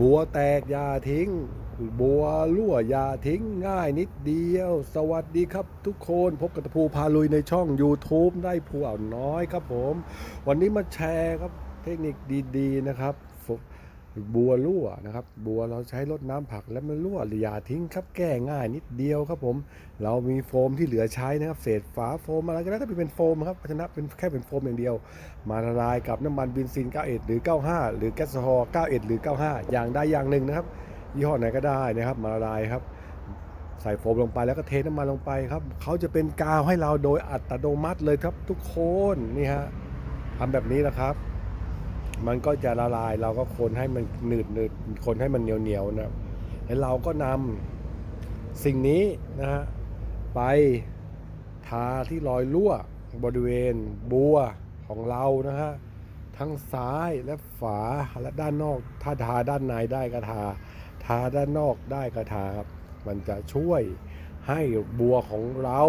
บัวแตกอย่าทิ้ง บัวรั่วอย่าทิ้งง่ายนิดเดียว สวัสดีครับทุกคนพบกับตะภูพาลุยในช่อง YouTube ได้ผู้อ่าวน้อยครับผม วันนี้มาแชร์ครับเทคนิคดีๆนะครับ บัวรั่วนะครับ บัวเราใช้รดน้ำผักแล้วมันรั่วอย่าทิ้งครับแก้ง่ายนิดเดียวครับผม เรามีโฟมที่เหลือใช้นะครับ เศษฝาโฟมอะไรก็ได้ถ้าเป็นโฟมครับเพราะฉะเป็นแค่เป็นโฟมอย่างเดียว มาละลายกับน้ำมันเบนซิน 91 หรือ 95 หรือแก๊สฮอล์91 หรือ 95 อย่างใดอย่างหนึ่งนะครับยี่ห้อไหนก็ได้นะครับ มาละลายครับใส่โฟมลงไปแล้วก็เทน้ำมันลงไปครับเขาจะเป็นกาวให้เราโดยอัตโนมัติเลยครับทุกคนนี่ฮะทำแบบนี้นะครับ มันก็จะละลายเราก็คนให้มันหนืดหนืดคนให้มันเหนียวเหนียวนะแล้วเราก็นำสิ่งนี้นะฮะไปทาที่รอยรั่วบริเวณบัวของเรานะฮะทั้งซ้ายและฝาและด้านนอก ถ้าทาด้านในได้ก็ทา ทาด้านนอกได้ก็ทาครับมันจะช่วยให้บัวของเรา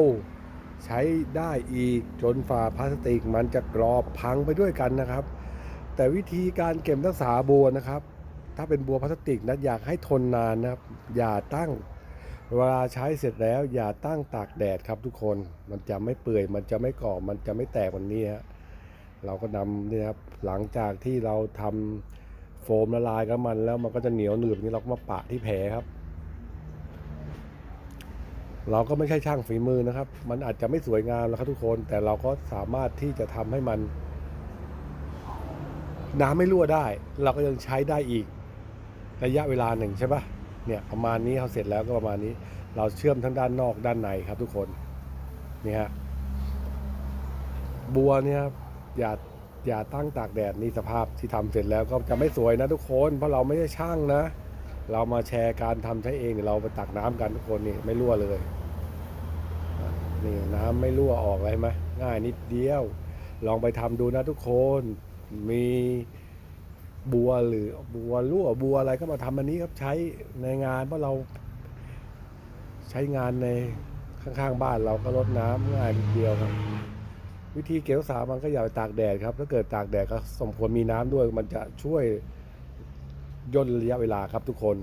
ใช้ได้อีกจนฝาพลาสติกมันจะกรอบพังไปด้วยกันนะครับ แต่วิธีการเก็บรักษาบัวนะครับ ถ้าเป็นบัวพลาสติกนะอยากให้ทนนานนะครับ อย่าตั้งเวลาใช้เสร็จแล้วอย่าตั้งตากแดดครับทุกคนมันจะไม่เปื่อยมันจะไม่กรอมันจะไม่แตกวันนี้ฮะเราก็นำนี่ครับหลังจากที่เราทำโฟมละลายกับมันแล้วมันก็จะเหนียวหนืบนี่เราก็มาปะที่แผลครับ เราก็ไม่ใช่ช่างฝีมือนะครับ มันอาจจะไม่สวยงามแล้วครับทุกคนแต่เราก็สามารถที่จะทำให้มัน น้ำไม่รั่วได้ เราก็ยังใช้ได้อีก ระยะเวลาหนึ่งใช่ปะเนี่ยประมาณนี้เขาเสร็จแล้วก็ประมาณนี้ เราเชื่อมทั้งด้านนอกด้านในครับทุกคนนี่ฮะบัวเนี่ยอย่าอย่าตั้งตากแดดนี่สภาพที่ทำเสร็จแล้วก็จะไม่สวยนะทุกคนเพราะเราไม่ใช่ช่างนะ เรามาแชร์การทำใช้เองเราไปตักน้ำกันทุกคนนี่ไม่รั่วเลยนี่น้ำไม่รั่วออกเลยไหมง่ายนิดเดียว ลองไปทำดูนะทุกคน มีบัวหรือบัวรั่วบัวอะไรก็มาทำอันนี้ครับใช้ในงานเพราะเราใช้งานในข้างๆบ้านเราก็ลดน้ำง่ายนิดเดียวครับ วิธีเก็บรักษามันก็อย่าไปตากแดดครับถ้าเกิดตากแดดก็สมควรมีน้ำด้วยมันจะช่วยย่นระยะเวลาครับทุกคน